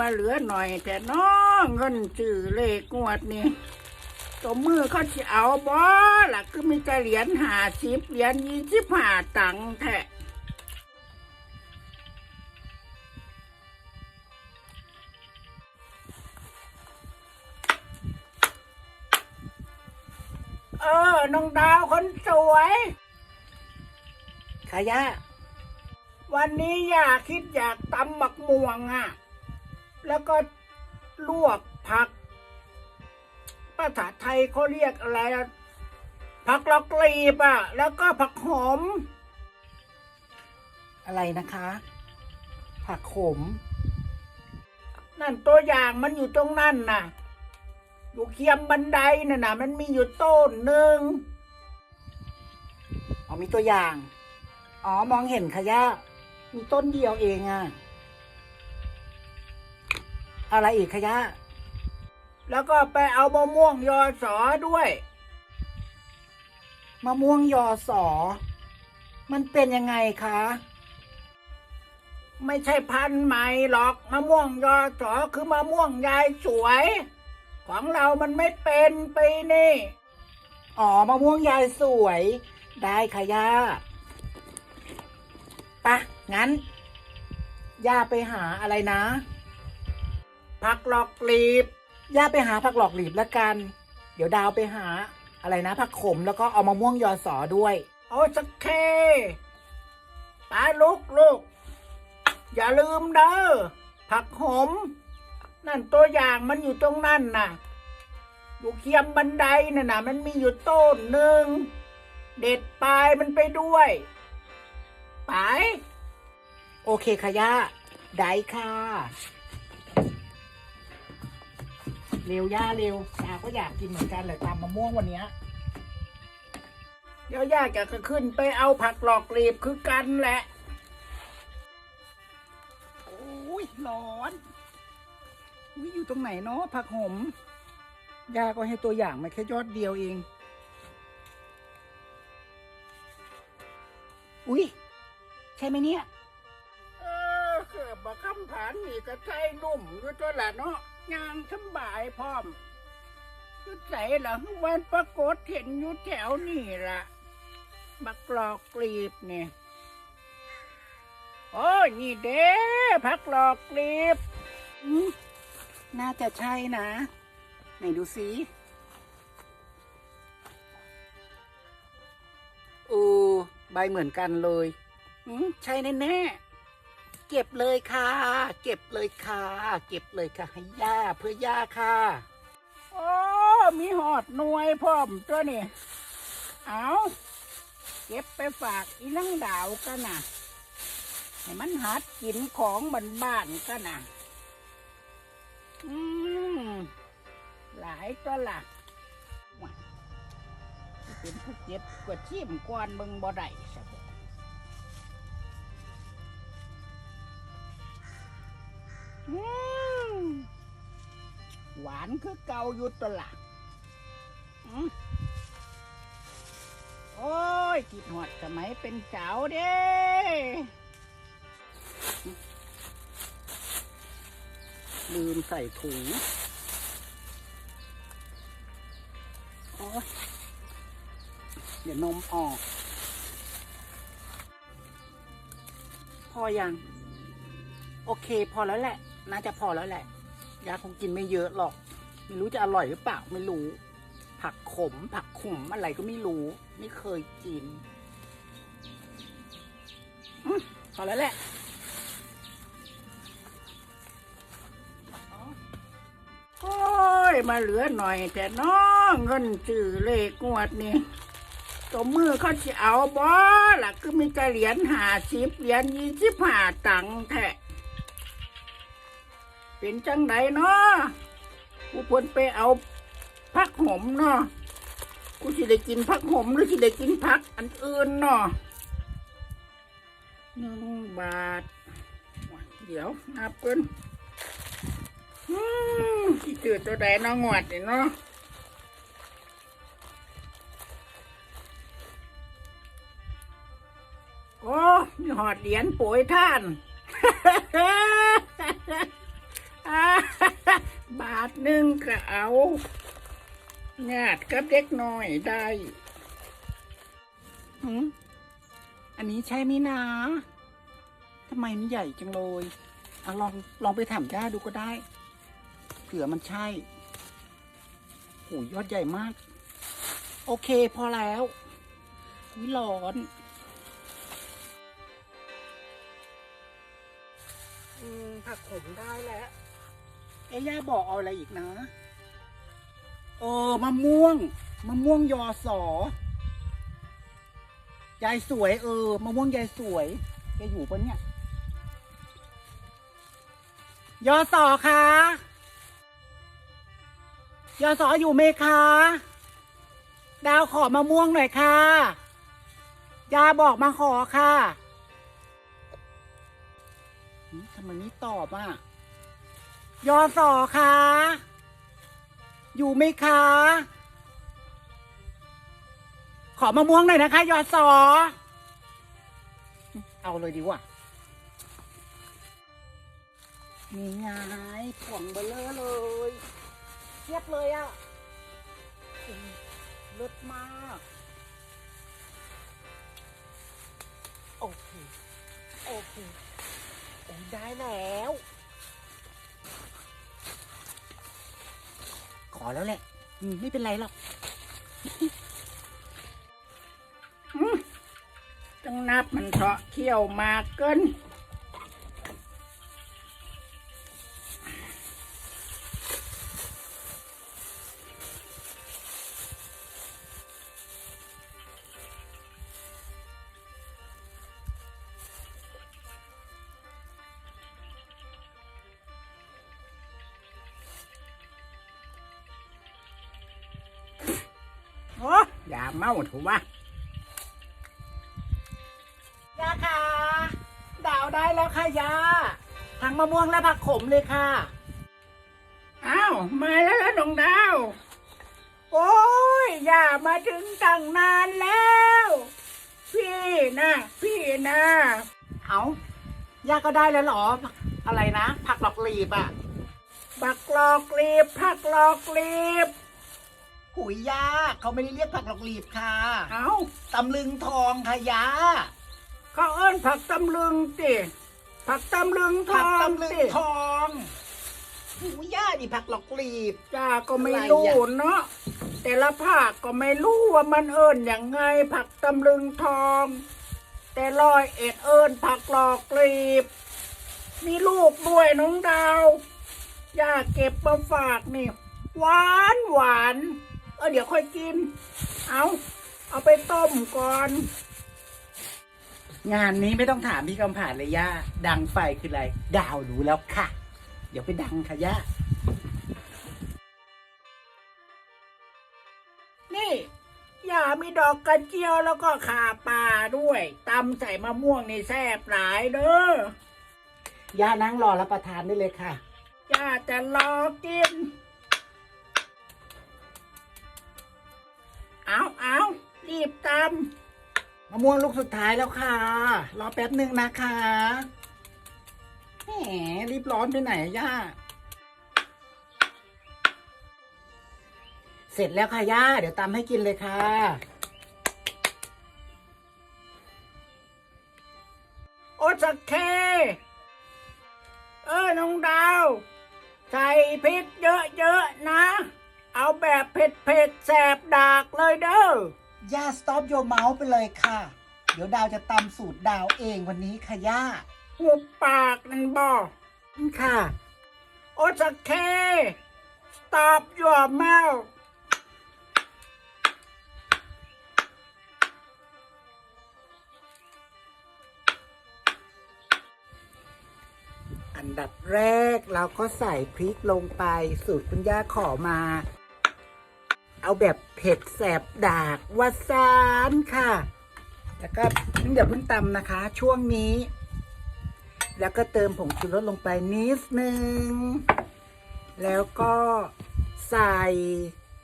มาเหลือหน่อยแต่น้อเงินจื่อเลขงวดนี่ตัวมือเขาสิเอาบ่ล่ะคือมีแต่เหรียญหาสิบเหรียญยี่สิบห้าตังค์แท้เออ น้องดาวคนสวยขายะ วันนี้ย่าคิดอยากตำหมักม่วงอะ แล้วก็ลวกผัก ภาษาไทยเขาเรียกอะไร ผักลอกลีบอะ แล้วก็ผักหอม อะไรนะคะ ผักขม นั่นตัวอย่างมันอยู่ตรงนั่นน่ะ อยู่เคียมบันไดน่ะนะมันมีอยู่ต้นหนึ่งอ๋อมีตัวอย่าง อ๋อมองเห็นขยะ มีต้นเดียวเองอะ อะไรอีกขยะ แล้วก็ไปเอามะม่วงยอสอด้วย มะม่วงยอสอ มันเป็นยังไงคะ ไม่ใช่พันธุ์ใหม่หรอกมะม่วงยอสอคือมะม่วงยายสวย ของเรามันไม่เป็นไปนี่ อ๋อมะม่วงยายสวย ได้ค่ะย่าปะงั้นย่าไปหาอะไรนะ ผักหลอกกลีบ ย่าไปหาผักหลอกหลีบแล้วกัน เดี๋ยวดาวไปหาอะไรนะผักขมแล้วก็เอามะม่วงยอสอด้วย เอาสักเคไปลุกลูกอย่าลืมเด้อผักหอมนั่นตัวอย่างมันอยู่ตรงนั่นน่ะ อยู่เคียมบันไดน่ะนะมันมีอยู่ต้นหนึ่ง เด็ดปลายมันไปด้วย ไป โอเคค่ะย่าได้ค่ะ เร็วย่าเร็วยาก็อยากกินเหมือนกันเลยตามมะม่วงวันเนี้ยเดี๋ยวยาจะขึ้นไปเอาผักหลอกกลีบคือกันแหละ โอ้ยร้อนอุ้ยอยู่ตรงไหนเนาะผักหอมย่าก็ให้ตัวอย่างมาแค่ยอดเดียวเอง อุ้ยใช่ไหมเนี่ย เออเกือบบักคำผานนี่ก็ใจนุ่มอยู่ตัวแหละเนาะ ยางสำบายพร้อมจุดใส่หละวันปรากฏเห็นอยู่แถวนี่ละบักหลอกกลีบเนี่ยโอ้ยนี่เด้ผักหลอกกลีบน่าจะใช่นะ ไหนดูสิโอ้ใบเหมือนกันเลยอืมใช่แน่ เก็บเลยค่ะ เก็บเลยค่ะ เก็บเลยค่ะ ให้ย่าเพื่อย่าค่ะ โอ้มีหอดหน่วยพร้อมตัวนี่เอาเก็บไปฝากอีนังดาวกันนะให้มันหัดกินของบ้านๆกันนะอืมหลายตัวละเป็นผู้เจ็บกว่าชีมกวนเบิงบ่ได้สบ หวานคือเก่าอยู่ตละอืมโอ้ยกิดหอดสมัยเป็นสาวเด้ลืมใส่ถุงโอ้ยเดี๋ยวนมออก พอยัง โอเคพอแล้วแหละ น่าจะพอแล้วแหละ ยาคงกินไม่เยอะหรอก ไม่รู้จะอร่อยหรือเปล่าไม่รู้ ผักขม ผักขมอะไรก็ไม่รู้ ไม่เคยกินอืมพอแล้วแหละโอ้ย มาเหลือหน่อย แต่น้องเงินจื่อเลขงวดนี่ตัวมือเขาสิเอาบ่ล่ะ คือมีแต่เหรียญหาสิบเหรียญยี่สิบห้าตังค์แท้ เป็นจังไดเนาะกูควรไปเอาพักหอมเนาะกูสิได้กินพักหอมหรือสิได้กินพักอันอื่นเนาะหนึ่งบาท เดี๋ยวนับกันอืมที่เจอตัวใดน้องงวดเนาะโอ้มีหอดเหรียญโปรยท่านาดหนึ่งก็เอาญาติกับเด็กน้อยได้หืมอันนี้ใช่ไหมนะทำไมมันใหญ่จังเลยอะลองลองไปถามย่าดูก็ได้ เผื่อมันใช่โหยอดใหญ่มาก โอเคพอแล้ววิร้อนอืมผักขมได้แล้ว เอ้ย่าบอกเอาอะไรอีกนะ เออมะม่วงมะม่วงยอสอยายสวยเออมะม่วงยายสวยแกอยู่ปะเนี่ย ยอสอคะยอสออยู่ไหมคะ ดาวขอมะม่วงหน่อยค่ะ ยาบอกมาขอค่ะทำไมไม่ตอบอะ ยอสอคะอยู่ไหมคะ ขอมะม่วงหน่อยนะคะ ยอสอ เอาเลยดีกว่ามีไงผ่วงเบลเลอเลยเทียบเลยอะ่ะเลิศมาก โอเค โอเค โอ้ได้แล้ว ขอแล้วแหละ อืมไม่เป็นไรหรอกต้องนับมันเถาะเขี้ยวมากเกิน เมาถูกปะยาค่ะ ดาวได้แล้วค่ะยาทั้งมะม่วงและผักขมเลยค่ะ อ้าว มาแล้วเหรอน้องดาว โอ้ยอย่ามาถึงตั้งนานแล้ว พี่นะพี่นะเอายาก็ได้แล้วเหรอ อะไรนะ ผักหลอกหลีบอะบักลอกลีบพักลอกลีบ หุยยาเขาไม่ได้เรียกผักหลอกหลีบค่ะเอาตำลึงทองค่ะยาเขาเอิ้นผักตำลึงติผักตำลึงทผักองตำลึงติทองหุยยาดิผักหลอกหลีบ จ้าก็ไม่รู้อะไรอะ เนาะแต่ละภาคก็ไม่รู้ว่ามันเอิ้นอย่างไง ผักตำลึงทอง แต่ลอยเอ็ดเอิ้นผักหลอกลีบ มีลูกด้วยน้องดาวย่าเก็บมาฝากนี่ หวานหวาน เออเดี๋ยวค่อยกิน เอาเอาไปต้มก่อน งานนี้ไม่ต้องถามพี่กำผ่านเลยย่า ดังไฟคืออะไร ดาวรู้แล้วค่ะ เดี๋ยวไปดังค่ะย่า นี่อย่ามีดอกกระเจียวแล้วก็ข่าป่าด้วยตำใส่มะม่วงนี่แซ่บหลายเด้อย่านั่งรอรับประทานได้เลยค่ะ ย่าจะรอกิน เอาเอารีบตมะม่วงลูกสุดท้ายแล้วค่ะ รอแป๊บหนึ่งนะคะแหมรีบร้อนไปไหนย่า เสร็จแล้วค่ะย่า เดี๋ยวตำให้กินเลยค่ะ โอสักเค เออน้องดาว ใส่พริกเยอะๆนะ เอาแบบเผ็ดๆแสบดากเลยเด้อย่าสต็อปโยเมาส์ไปเลยค่ะ เดี๋ยวดาวจะตำสูตรดาวเองวันนี้ค่ะย่าหุบปากนั่นบอค่ะ โอสักเค stop your mouth อันดับแรกเราก็ใส่พริกลงไปสูตรคุณย่าขอมา เอาแบบเผ็ดแสบดากวาซานค่ะ แล้วก็อย่าเพิ่งตำนะคะ ช่วงนี้ แล้วก็เติมผงชูรสลงไปนิดนึง แล้วก็ใส่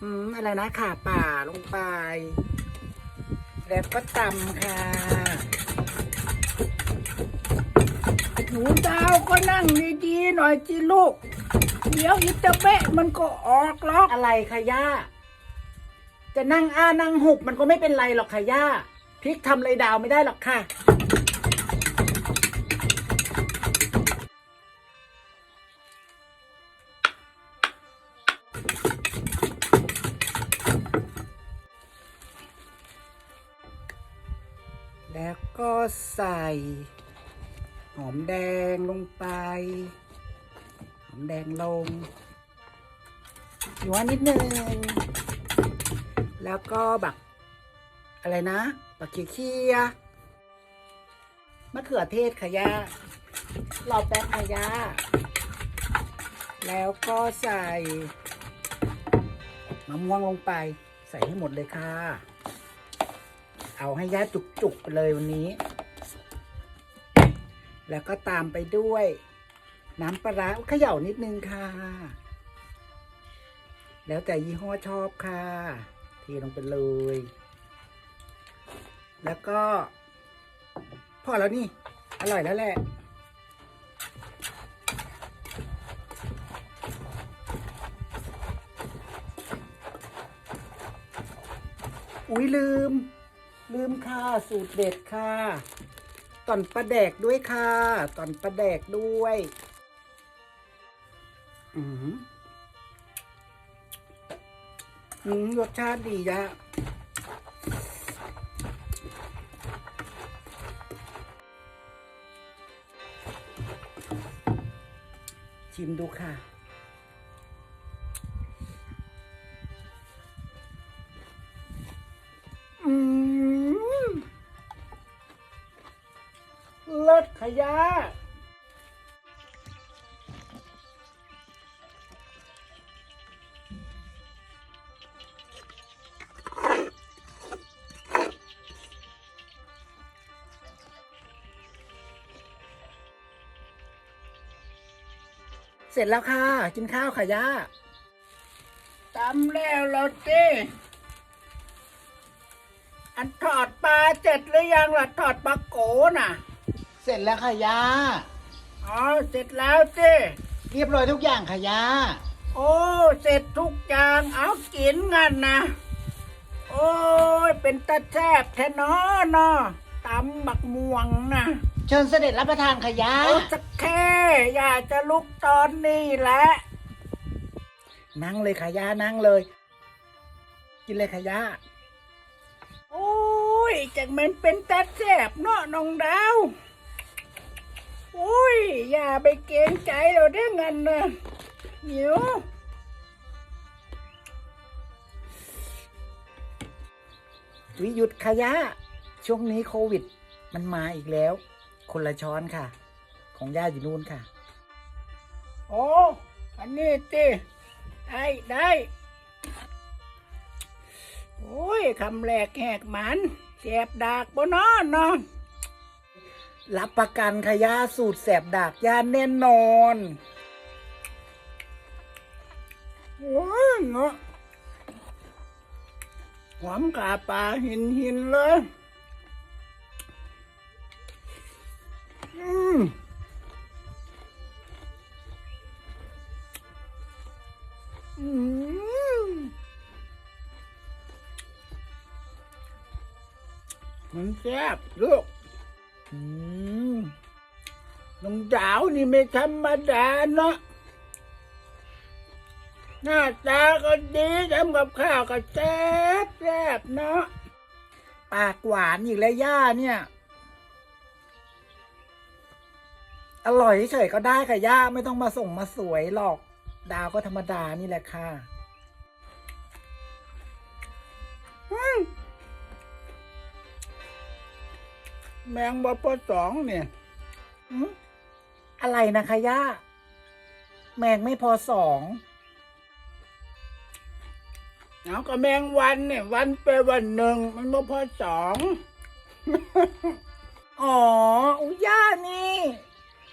อืมอะไรนะข่าป่าลงไป แล้วก็ตำค่ะหนูดาวก็นั่งดีๆหน่อยจิลูก เดี๋ยวอิตาเบะมันก็ออกหรอกอะไรคะย่า จะนั่งอ้านั่งหุบมันก็ไม่เป็นไรหรอกค่ะย่าพริกทำไรดาวไม่ได้หรอกค่ะ แล้วก็ใส่ หอมแดงลงไป หอมแดงลงหัวนิดนึง แล้วก็บัก อะไรนะ บักเขียเคียมะเขือเทศค่ะย่ารอแป๊บค่ะย่าแล้วก็ใส่มะม่วงลงไป ใส่ให้หมดเลยค่ะ เอาให้ย่าจุกๆไปเลยวันนี้ แล้วก็ตามไปด้วย น้ำปลาร้าเขย่านิดนึงค่ะ แล้วแต่ยี่ห้อชอบค่ะ ลงไปเลย แล้วก็ พอแล้วนี่ อร่อยแล้วแหละอุ้ยลืม ลืมค่ะ สูตรเด็ดค่ะตอนปลาแดกด้วยค่ะตอนปลาแดกด้วย อืมอืม รสชาติดียะชิมดูค่ะ เสร็จแล้วค่ะ กินข้าวค่ะย่าตำแล้วเราจีอันทอดปลาเสร็จหรือยังล่ะทอดปลาโกน่ะ เสร็จแล้วค่ะย่าอ๋อเสร็จแล้วจีเรียบร้อยทุกอย่างค่ะย่าโอ้เสร็จทุกอย่างเอากินกันนะ โอ้ยเป็นตาแซบแท้เนอเนาะตำบักม่วงนะ เชิญเสด็จรับประทานค่ะย่าเอาสักแค่อยากจะลุกตอนนี้แหละ นั่งเลยค่ะนั่งเลย กินเลยค่ะโอ้ยจังมันเป็นตาแซบเนาะน้องดาวโอ้ย อย่าไปเกรงใจเราได้เงินนะหนียววิหยุดค่ะช่วงนี้โควิด มันมาอีกแล้ว คนละช้อนค่ะ ของย่าอยู่นู่นค่ะ โอ้อันนี้ติได้ได้โอ้ยคำแรกแหกหมันเสียบดากบนนอนเนาะรับประกันค่ะย่าสูตรแสบดากย่าแน่นอนว้าเนาะหอมกาปลาหินหินเลย มันแซ่บลูกน้องดาวนี่ไม่ธรรมดาเนาะ หน้าตาก็ดีทำกับข้าวก็แซ่บแซ่บเนาะ ปากหวานอีกแล้วย่าเนี่ย อร่อยเฉยๆก็ได้ค่ะย่าไม่ต้องมาส่งมาสวยหรอก ดาวก็ธรรมดานี่แหละค่ะแมงบพสองเนี่ยอืมอะไรนะคะย่า แมงไม่พอสองเอาก็แมงวันเนี่ยวันไปนวันหนึ่งมันบ่พอสอง อ๋ออุยย่านี่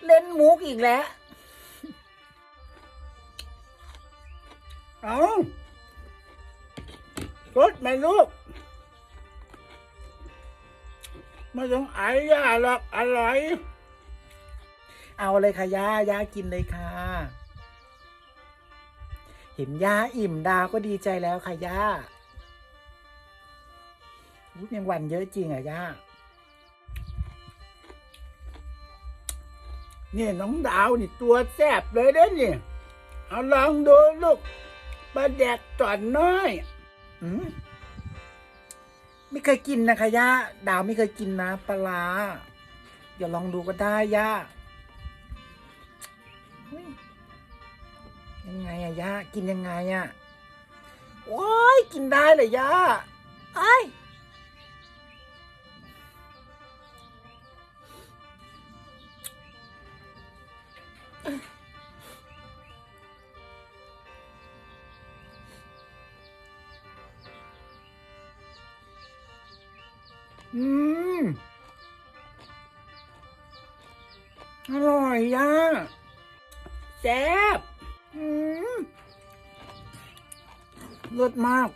เล่นมุกอีกแล้ว เอารสไหมลูก ไม่ต้องไอ้ย่าหรอกอร่อย เอาเลยค่ะย่าย่ากินเลยค่ะ เห็นย่าอิ่มดาวก็ดีใจแล้วค่ะย่าอุ๊ยแมงวันเยอะจริงอะย่า นี่น้องดาวนี่ตัวแซ่บเลยเด้อนี่เอาลองดูลูกปลาแดกตอนน้อยอืมไม่เคยกินนะคะย่าดาวไม่เคยกินนะปลาร้าเดี๋ยวลองดูก็ได้ย่ายยังไงอะย่ากินยังไงอะโอ้ยกินได้เลยย่าไอ้ อืม อร่อยย่าแซ่บอืมเลิศมาก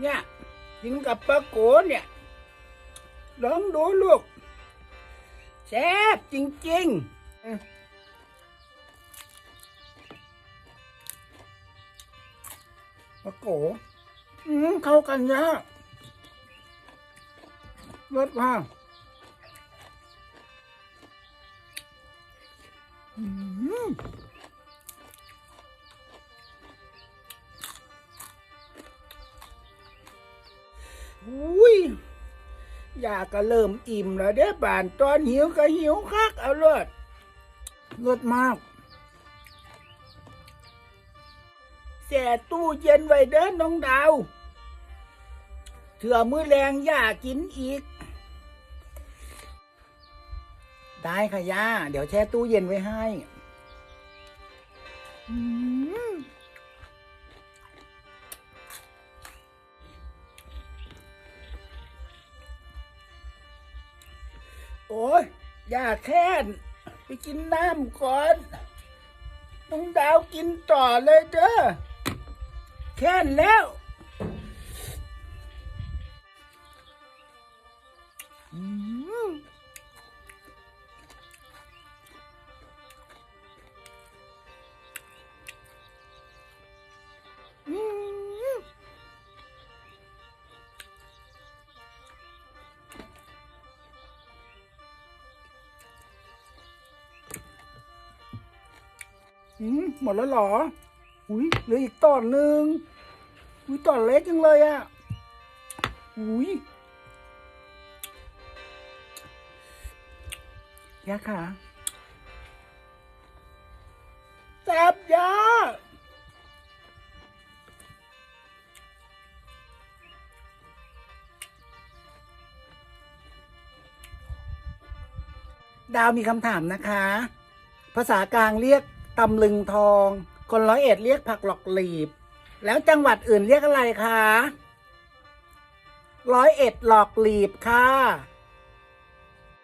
เนี่ยกินกับปลาโกเนี่ยลองดูลูกแซ่บจริง ปลาโกอืมเข้ากันยาเลิศมากอืมอุ้ยอยากก็เริ่มอิ่มแล้วเด้บานตอนหิวก็หิวคักเอาเลยเลิศมาก แส่ตู้เย็นไว้เด้อน้องดาวเถื่อมือแรงย่ากินอีก ได้ค่ะย่า เดี๋ยวแช่ตู้เย็นไว้ให้โอ้ยอย่าแค้นไปกินน้ำก่อน น้องดาวกินต่อเลยเด้อ แค้นแล้วอืมอืมอืมหมดแล้วเหรอ อุ้ยเหลืออีกตอนหนึ่งอุ้ยตอนเล็กจังเลยอะอุ้ยยาค่ะแซ่บยาดาวมีคำถามนะคะ ภาษากลางเรียกตำลึงทอง คนร้อยเอ็ดเรียกผักหลอกหลีบ แล้วจังหวัดอื่นเรียกอะไรคะร้อยเอ็ดหลอกหลีบค่ะ